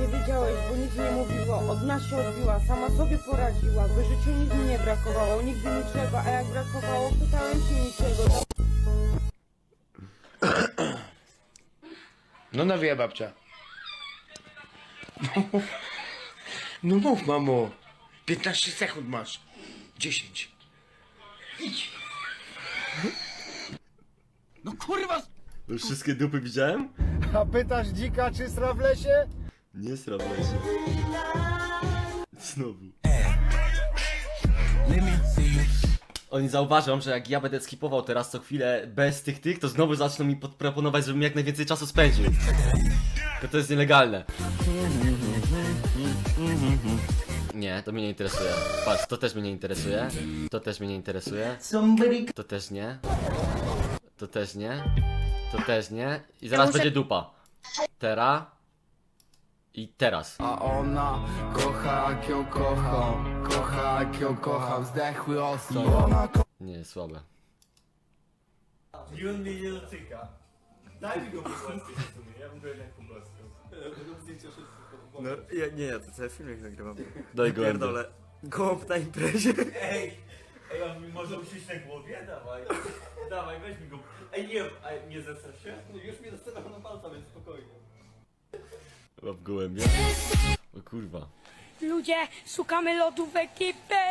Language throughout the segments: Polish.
Nie wiedziałeś, bo nic nie mówiła. Od nas się odbiła, sama sobie poradziła. W życiu nic mi nie brakowało, nigdy niczego, a jak brakowało, pytałem się niczego. No nawija babcia. No mów, mamo. 15 sekund masz. 10. Już wszystkie dupy widziałem? A pytasz dzika czy sra w lesie? Nie srablę się. Znowu. Oni zauważą, że jak ja będę skipował teraz co chwilę bez tych tych, to znowu zaczną mi podproponować, żebym jak najwięcej czasu spędził. To to jest nielegalne. Nie, to mnie nie interesuje. Patrz, to też mnie nie interesuje. To też mnie nie interesuje. To też nie. To też nie. To też nie. I zaraz będzie dupa. Teraz. I teraz. A ona kocha jak ją kocham Kocha jak ją kocham Zdechły ostro Nie, słabe. I on mnie nie dotyka. Daj mi go po polsku w sumie, ja bym go jednak po polsku. No, ja, nie, ja to cały filmik nagrywam. Daj go. Pierdolę. Gołąb na imprezie. Ej, ej, on mi może usiąść na głowie? Dawaj, dawaj, weź mi go. Ej, nie, a nie zestrasz się? No już mnie zastawiam na palca, więc spokojnie. Łap gołębia. O kurwa. Ludzie, szukamy lodów ekipy!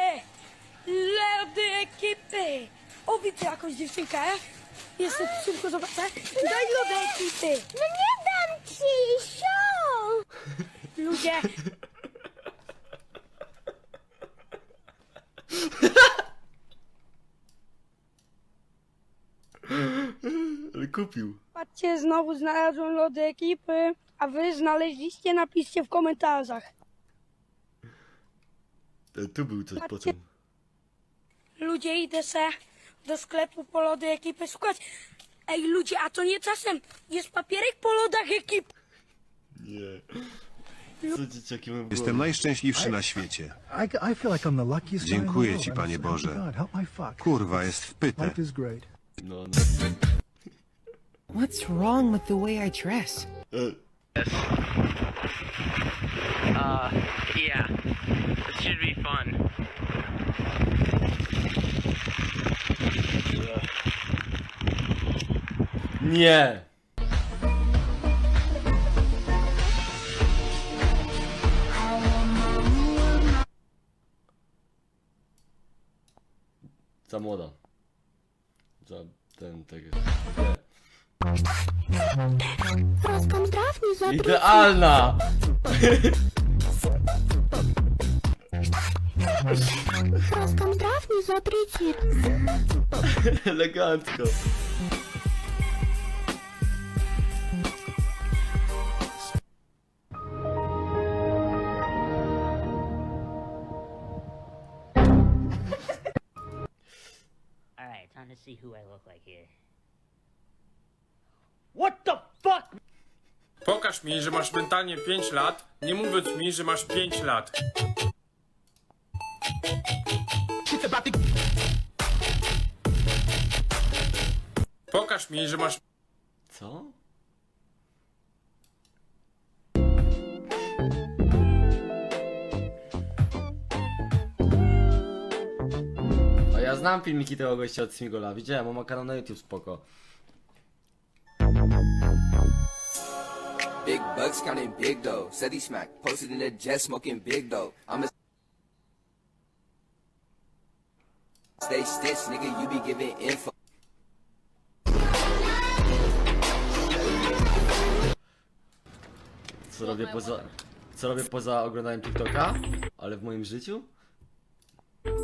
Lody ekipy! O, widzę jakąś dziewczynkę. Jeszcze szybko zobaczę. Daj lody ekipy! No nie dam ci, show! Ludzie, kupił. patrzcie, znowu znalazłem lody ekipy. A wy znaleźliście? Napiszcie w komentarzach. E, Tu był coś potem. Ludzie, idę se do sklepu po lody ekipy. Słuchajcie, ej ludzie, a to nie czasem jest papierek po lodach ekipy. Nie. Co dzieciaki mam w Jestem najszczęśliwszy na świecie. I, I feel like I'm the luckiest guy in the Dziękuję world. ci, Panie Boże. Kurwa, jest w pytę. Life is great. No, no. What's wrong with the way I dress? Uh, yeah. This should be fun. Nie! Za młoda. Za ten, tak jest. Nie. Idealna! Elegancko. Alright, time to see who I look like here. Pokaż mi, że masz mentalnie 5 lat, nie mówiąc mi, że masz 5 lat. Pokaż mi, że masz Co? A ja znam filmiki tego gościa od Smigola, widziałem, on ma kanał na YouTube, spoko. Big bucks counting big dough Steady smack Posted in the jet smoking big dough I'm a Stay stitch nigga you be giving info Co robię poza... Co robię poza oglądaniem TikToka? Ale w moim życiu?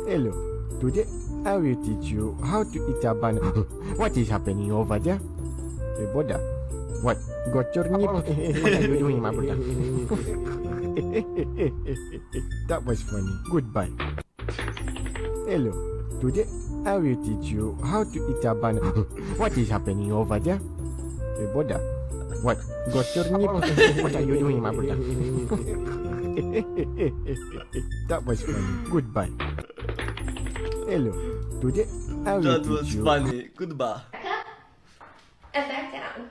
Hello. Today I will teach you how to eat a banana. what is happening over there? Hey, Boda. What? Got your nip? what are you doing, my brother? that was funny. Goodbye. Hello. Today I will teach you how to eat a banana. what is happening over there? Hey, Boda. What? Got your nip? what are you doing, my brother? that was funny. Goodbye. Hello. Today I will That was teach you funny, goodbye. and back down.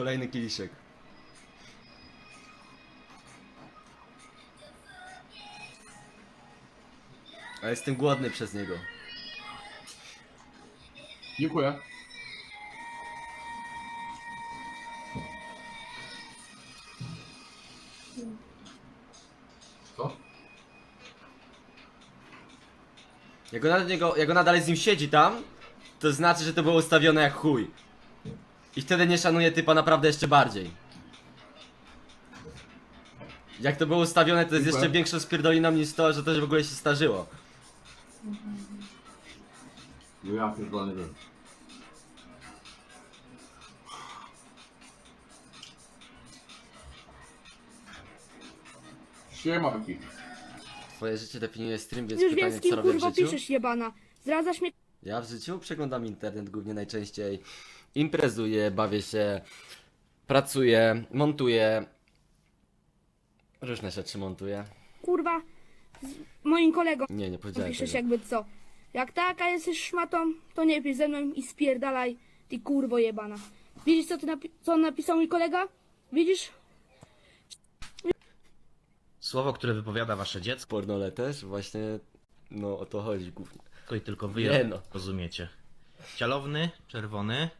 Kolejny kieliszek. A jestem głodny przez niego. Dziękuję. Co? Jak ona, niego, jak ona dalej z nim siedzi tam, to znaczy, że to było ustawione jak chuj. I wtedy nie szanuje typa naprawdę jeszcze bardziej. Jak to było ustawione, to jest Dziękuję. jeszcze większą spierdoliną niż to, że to w ogóle się starzyło. No ja pierdolę, nie wiem. Siema, Wiki. Twoje życie definiuje stream, więc Już wiem pytanie, z kim co robię w kurwa życiu? piszesz jebana. Zdradzasz mnie Ja w życiu przeglądam internet głównie najczęściej. Imprezuję, bawię się, pracuję, montuję. Różne rzeczy montuję. kurwa z moim kolegą. Nie, nie powiedziałem Piszesz tego. jakby co. Jak taka jesteś szmatą, to nie pisz ze mną i spierdalaj, ty kurwo jebana. Widzisz co, ty napi- co napisał mój kolega? Widzisz? Słowo, które wypowiada wasze dziecko Pornole też, właśnie, no o to chodzi głównie. i tylko wy Nie no. rozumiecie. Cialowny, czerwony,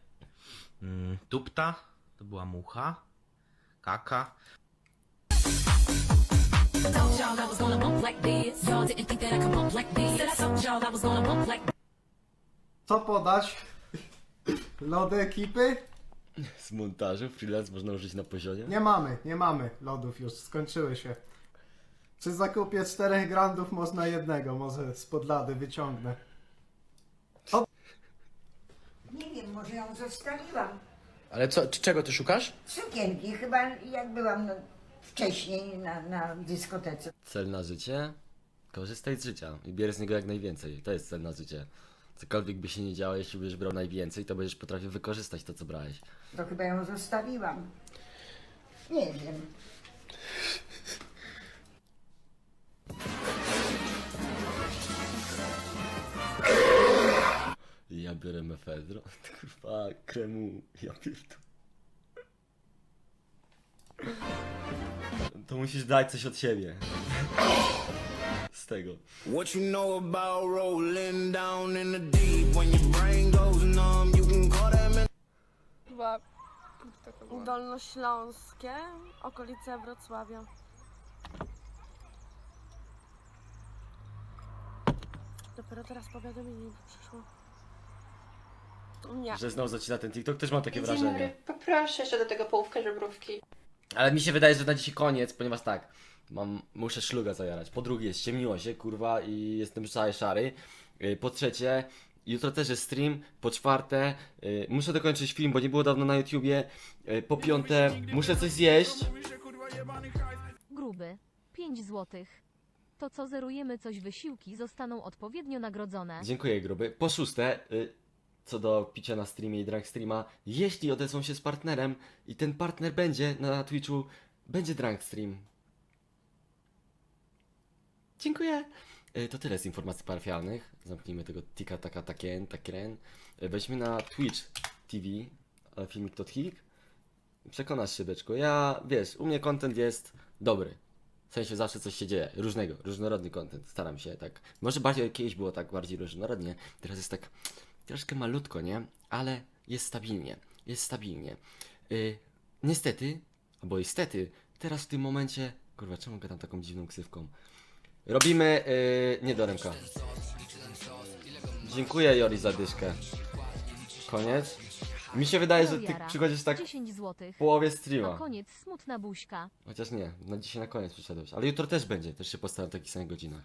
mm, tupta, to była mucha, kaka, Co podać? Lody ekipy? Z montażu freelance można użyć na poziomie? Nie mamy, nie mamy lodów już, skończyły się. Przy zakupie 4 grandów można jednego, może spod lady wyciągnę. Nie wiem, może ją zostawiłam. Ale co, czego ty szukasz? Sukienki, chyba jak byłam no, wcześniej na, na dyskotece. Cel na życie? Korzystaj z życia i bierz z niego jak najwięcej. To jest cel na życie. Cokolwiek by się nie działo, jeśli będziesz brał najwięcej, to będziesz potrafił wykorzystać to, co brałeś. To chyba ją zostawiłam. Nie wiem. Ja biorę mefedro. Kurwa, kremu. Ja pierdolę. To musisz dać coś od siebie. Z tego. What you know about rolling down in the deep when your brain goes numb? You can call that Dolnośląskie, okolice Wrocławia. Dopiero teraz powiadomienie mi przyszło. Nie. Że znowu zacina ten TikTok, też mam takie wrażenie. Poproszę jeszcze do tego połówkę żebrówki. Ale mi się wydaje, że na dzisiaj koniec, ponieważ tak, mam, muszę szluga zajarać. Po drugie, ściemniło się, kurwa, i jestem cały szary. Yy, Po trzecie, jutro też jest stream. Po czwarte, yy, muszę dokończyć film, bo nie było dawno na YouTubie. Yy, Po piąte, muszę coś zjeść. Gruby. 5 złotych. To co zerujemy coś wysiłki zostaną odpowiednio nagrodzone. Dziękuję, gruby. Po szóste, co do picia na streamie i drag streama, jeśli odezwą się z partnerem i ten partner będzie na Twitchu, będzie drag stream. Dziękuję. Y, To tyle z informacji parafialnych. Zamknijmy tego tika taka takien, takien. Y, Weźmy na Twitch TV, ale filmik to hik. Przekonasz się, beczku. Ja, wiesz, u mnie content jest dobry. W sensie zawsze coś się dzieje. Różnego, różnorodny content. Staram się tak. Może bardziej kiedyś było tak bardziej różnorodnie. Teraz jest tak troszkę malutko, nie? Ale jest stabilnie. Jest stabilnie. Y, niestety, albo niestety, teraz w tym momencie. Kurwa, czemu gadam taką dziwną ksywką? Robimy. Yy, nie do ręka. Dziękuję Jori za dyszkę. Koniec. Mi się wydaje, że ty przychodzisz tak 10 złotych. w połowie streama. koniec smutna buźka. Chociaż nie, na dzisiaj na koniec przyszedłeś. Ale jutro też będzie, też się postaram w takich samych godzinach.